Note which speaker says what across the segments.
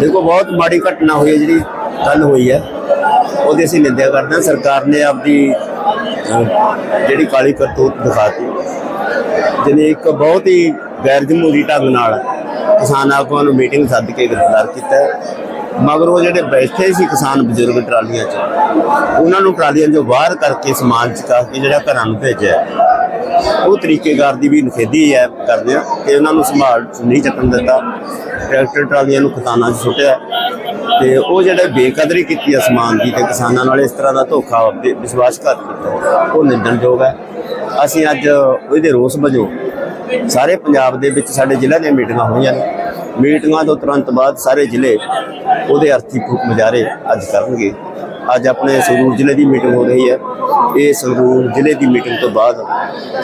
Speaker 1: ਦੇਖੋ, ਬਹੁਤ ਮਾੜੀ ਘਟਨਾ ਹੋਈ ਹੈ ਜਿਹੜੀ ਕੱਲ ਹੋਈ ਹੈ। ਉਹਦੀ ਅਸੀਂ ਨਿੰਦਿਆ ਕਰਦੇ ਹਾਂ। ਸਰਕਾਰ ਨੇ ਆਪਦੀ ਜਿਹੜੀ ਕਾਲੀ ਕਰਤੂਤ ਦਿਖਾਤੀ। ਜਿਹਨੇ ਇੱਕ ਬਹੁਤ ਹੀ ਗੈਰ ਜਮਹੂਰੀ ਢੰਗ ਨਾਲ ਕਿਸਾਨ ਆਗੂਆਂ ਨੂੰ ਮੀਟਿੰਗ ਸੱਦ ਕੇ ਗ੍ਰਿਫਤਾਰ ਕੀਤਾ ਹੈ। ਮਗਰ ਉਹ ਜਿਹੜੇ ਬੈਠੇ ਸੀ ਕਿਸਾਨ ਬਜ਼ੁਰਗ ਟਰਾਲੀਆਂ 'ਚ, ਉਹਨਾਂ ਨੂੰ ਟਰਾਲੀਆਂ 'ਚੋਂ ਬਾਹਰ ਕਰਕੇ ਸਮਾਨ ਚੁਕਾ ਕੇ ਜਿਹੜਾ ਘਰਾਂ ਨੂੰ ਭੇਜਿਆ ਉਹ ਤਰੀਕੇਕਾਰ ਦੀ ਵੀ ਨਖੇਦੀ ਹੈ, ਕਰਦੇ ਆ ਕਿ ਉਹਨਾਂ ਨੂੰ ਸੰਭਾਲ 'ਚ ਨਹੀਂ ਚੱਕਣ ਦਿੱਤਾ। ਟਰੈਕਟਰ ਟਰਾਲੀਆਂ ਨੂੰ ਖਤਾਨਾਂ 'ਚ ਸੁੱਟਿਆ। ਤੇ ਉਹ ਜਿਹੜੇ ਬੇਕਦਰੀ ਕੀਤੀ ਆ ਸਮਾਨ ਦੀ ਤੇ ਕਿਸਾਨਾਂ ਨਾਲ ਇਸ ਤਰ੍ਹਾਂ ਦਾ ਧੋਖਾ ਤੇ ਵਿਸ਼ਵਾਸਘਾਤ ਕੀਤਾ। ਉਹ ਨਿੰਦਣਯੋਗ ਹੈ। ਅਸੀਂ ਅੱਜ ਉਹਦੇ ਰੋਸ ਵਜੋਂ ਸਾਰੇ ਪੰਜਾਬ ਦੇ ਵਿੱਚ ਸਾਡੇ ਜ਼ਿਲ੍ਹਾ ਦੀਆਂ ਮੀਟਿੰਗਾਂ ਹੋਈਆਂ ਨੇ। ਮੀਟਿੰਗਾਂ ਤੋਂ ਤੁਰੰਤ ਬਾਅਦ ਸਾਰੇ ਜ਼ਿਲ੍ਹੇ ਉਹਦੇ ਅਰਥੀ ਫੂਕ ਮੁਜ਼ਾਹਰੇ ਅੱਜ ਕਰਨਗੇ। ਅੱਜ ਆਪਣੇ ਸੰਗਰੂਰ ਜ਼ਿਲ੍ਹੇ ਦੀ ਮੀਟਿੰਗ ਹੋ ਰਹੀ ਹੈ। ਇਹ ਸੰਗਰੂਰ ਜ਼ਿਲ੍ਹੇ ਦੀ ਮੀਟਿੰਗ ਤੋਂ ਬਾਅਦ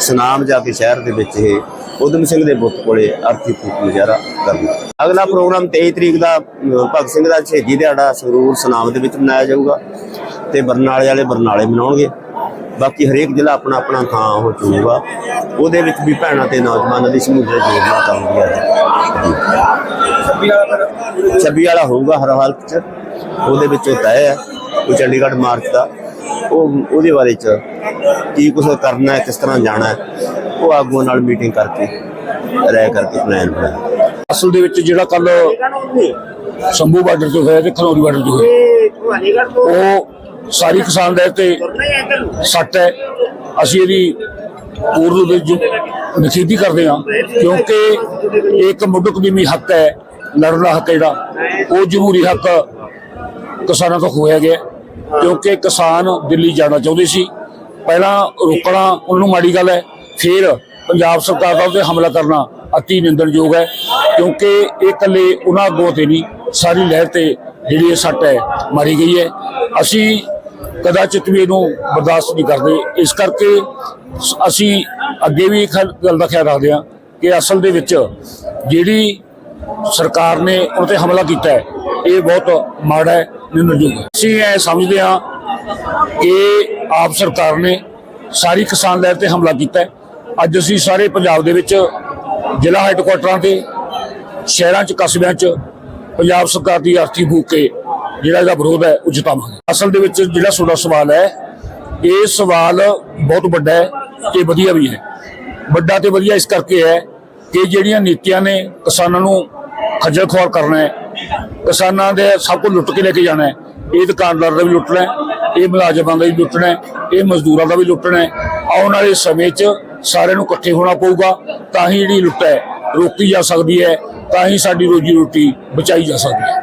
Speaker 1: ਸਨਾਮ ਜਾ ਕੇ ਸ਼ਹਿਰ ਦੇ ਵਿੱਚ ਇਹ ਉਦਮ ਸਿੰਘ ਦੇ ਬੁੱਤ ਕੋਲੇ ਅਰਥੀ ਫੂਕ ਮੁਜ਼ਾਹਰਾ ਕਰਨਾ ਅਗਲਾ ਪ੍ਰੋਗਰਾਮ 23 ਤਰੀਕ ਦਾ ਭਗਤ ਸਿੰਘ ਦਾ ਸ਼ਹੀਦੀ ਦਿਹਾੜਾ ਸੰਗਰੂਰ ਸੁਨਾਮ ਦੇ ਵਿੱਚ ਮਨਾਇਆ ਜਾਊਗਾ ਤੇ ਬਰਨਾਲੇ ਵਾਲੇ ਬਰਨਾਲੇ ਮਨਾਉਣਗੇ। ਬਾਕੀ ਹਰੇਕ ਜ਼ਿਲ੍ਹਾ ਆਪਣਾ ਆਪਣਾ ਥਾਂ ਉਹ ਚੁਣੇਗਾ ਉਹਦੇ ਵਿੱਚ ਵੀ ਭੈਣਾਂ ਤੇ ਨੌਜਵਾਨਾਂ ਦੀ ਸਮੂਹ ਯੋਜਨਾ ਹੁੰਦੀ ਹੈ। ਛੱਬੀ ਵਾਲਾ ਹੋਊਗਾ ਹਰ ਹਾਲਤ ਚ। ਉਹਦੇ ਵਿੱਚ ਉਹ ਤੈਅ ਹੈ ਉਹ ਚੰਡੀਗੜ੍ਹ ਮਾਰਚ ਦਾ। ਉਹ ਉਹਦੇ ਬਾਰੇ ਚ ਕੀ ਕੁਝ ਕਰਨਾ ਹੈ ਕਿਸ ਤਰ੍ਹਾਂ ਜਾਣਾ ਹੈ ਉਹ ਆਗੂਆਂ ਨਾਲ ਮੀਟਿੰਗ ਕਰਕੇ ਰਾਇ ਕਰਕੇ ਪਲਾਨ ਬਣਾਇਆ।
Speaker 2: ਅਸਲ ਦੇ ਵਿੱਚ ਜਿਹੜਾ ਕੱਲ ਸੰਭੂ ਬਾਰਡਰ ਤੇ ਹੋਇਆ ਤੇ ਖਨੌਰੀ ਬਾਰਡਰ ਤੇ ਹੋਇਆ। ਉਹ ਸਾਰੀ ਕਿਸਾਨ ਦੇ ਤੇ ਸੱਟ ਹੈ। ਅਸੀਂ ਇਹਦੀ ਪੂਰਨ ਵਿੱਚ ਨਖੇਦੀ ਕਰਦੇ ਹਾਂ, ਕਿਉਂਕਿ ਇੱਕ ਮੁੱਢਕਦੀਮੀ ਹੱਕ ਹੈ, ਲੜਨ ਦਾ ਹੱਕ ਜਿਹੜਾ। ਉਹ ਜਮਹੂਰੀ ਹੱਕ ਕਿਸਾਨਾਂ ਤੋਂ ਖੋਇਆ ਗਿਆ ਕਿਉਂਕਿ ਕਿਸਾਨ ਦਿੱਲੀ ਜਾਣਾ ਚਾਹੁੰਦੇ ਸੀ। ਪਹਿਲਾਂ ਰੋਕਣਾ ਉਹਨਾਂ ਨੂੰ ਮਾੜੀ ਗੱਲ ਹੈ, ਫਿਰ ਪੰਜਾਬ ਸਰਕਾਰ ਦਾ ਉਹਤੇ ਹਮਲਾ ਕਰਨਾ ਅਤੀ ਨਿੰਦਣਯੋਗ ਹੈ, ਕਿਉਂਕਿ ਇਹ ਇਕੱਲੇ ਉਹਨਾਂ ਅੱਗੋਂ ਤੇ ਨਹੀਂ, ਸਾਰੀ ਲਹਿਰ ਤੇ ਜਿਹੜੀ ਇਹ ਸੱਟ ਹੈ, ਮਾਰੀ ਗਈ ਹੈ। ਅਸੀਂ ਕਦਾਚਿਤ ਵੀ ਇਹਨੂੰ ਬਰਦਾਸ਼ਤ ਨਹੀਂ ਕਰਦੇ। ਇਸ ਕਰਕੇ ਸ- ਅਸੀਂ ਅੱਗੇ ਵੀ ਇੱਕ ਗੱਲ ਦਾ ਖਿਆਲ ਰੱਖਦੇ ਹਾਂ ਕਿ ਅਸਲ ਦੇ ਵਿੱਚ ਜਿਹੜੀ ਸਰਕਾਰ ਨੇ ਉਹਨਾਂ ਤੇ ਹਮਲਾ ਕੀਤਾ ਹੈ, ਇਹ ਬਹੁਤ ਮਾੜਾ ਹੈ ਨਿੰਦਣਯੋਗ ਅਸੀਂ ਇਹ ਸਮਝਦੇ ਹਾਂ ਕਿ ਆਪ ਸਰਕਾਰ ਨੇ ਸਾਰੀ ਕਿਸਾਨ ਲਹਿਰ ਤੇ ਹਮਲਾ ਕੀਤਾ ਅੱਜ ਅਸੀਂ ਸਾਰੇ ਪੰਜਾਬ ਦੇ ਵਿੱਚ ਜ਼ਿਲ੍ਹਾ ਹੈੱਡਕੁਆਟਰਾਂ ਤੇ, ਸ਼ਹਿਰਾਂ 'ਚ, ਕਸਬਿਆਂ 'ਚ ਪੰਜਾਬ ਸਰਕਾਰ ਦੀ ਅਰਥੀ ਫੂਕ ਕੇ ਜਿਹੜਾ ਇਹਦਾ ਵਿਰੋਧ ਹੈ, ਉਹ ਜਤਾਵਾਂਗੇ। ਅਸਲ ਦੇ ਵਿੱਚ ਜਿਹੜਾ ਤੁਹਾਡਾ ਸਵਾਲ ਹੈ, ਇਹ ਸਵਾਲ ਬਹੁਤ ਵੱਡਾ ਹੈ ਤੇ ਵਧੀਆ ਵੀ ਹੈ। ਵੱਡਾ ਤੇ ਵਧੀਆ ਇਸ ਕਰਕੇ ਹੈ ਕਿ ਜਿਹੜੀਆਂ ਨੀਤੀਆਂ ਨੇ ਕਿਸਾਨਾਂ ਨੂੰ ਖੱਜਲ ਖੁਆਰ ਕਰਨਾ ਹੈ, ਕਿਸਾਨਾਂ ਦੇ ਸਭ ਕੁਝ ਲੁੱਟ ਕੇ ਲੈ ਕੇ ਜਾਣਾ ਹੈ। ਇਹ ਦੁਕਾਨਦਾਰ ਦਾ ਵੀ ਲੁੱਟਣਾ ਹੈ, ਇਹ ਮੁਲਾਜ਼ਮਾਂ ਦਾ ਵੀ ਲੁੱਟਣਾ ਹੈ, ਇਹ ਮਜ਼ਦੂਰਾਂ ਦਾ ਵੀ ਲੁੱਟਣਾ ਹੈ। ਆਉਣ ਵਾਲੇ ਸਮੇਂ 'ਚ ਸਾਰਿਆਂ ਨੂੰ ਇਕੱਠੇ ਹੋਣਾ ਪਊਗਾ, ਤਾਂ ਹੀ ਜਿਹੜੀ ਲੁੱਟ ਹੈ, ਰੋਕੀ ਜਾ ਸਕਦੀ ਹੈ, ਤਾਂ ਹੀ ਸਾਡੀ ਰੋਜੀ ਰੋਟੀ ਬਚਾਈ ਜਾ ਸਕਦੀ ਹੈ।